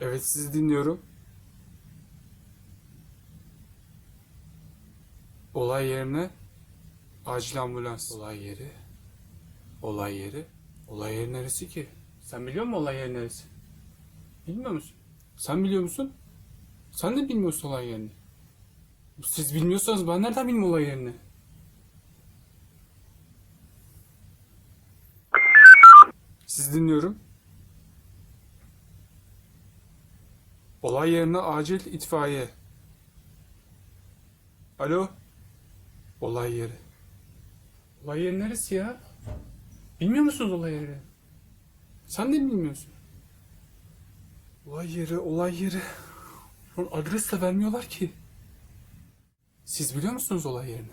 Evet sizi dinliyorum. Olay yerine acil ambulans. Olay yeri. Olay yeri. Olay yeri neresi ki? Sen biliyor musun olay yeri neresi? Bilmiyor musun? Sen biliyor musun? Sen de bilmiyorsun olay yerini. Siz bilmiyorsanız ben nereden bileyim olay yerini? Siz dinliyorum. Olay yerine acil itfaiye. Alo. Olay yeri. Olay yeri neresi ya? Bilmiyor musunuz olay yeri? Sen de mi bilmiyorsun? Olay yeri, olay yeri. Adres de vermiyorlar ki. Siz biliyor musunuz olay yerini?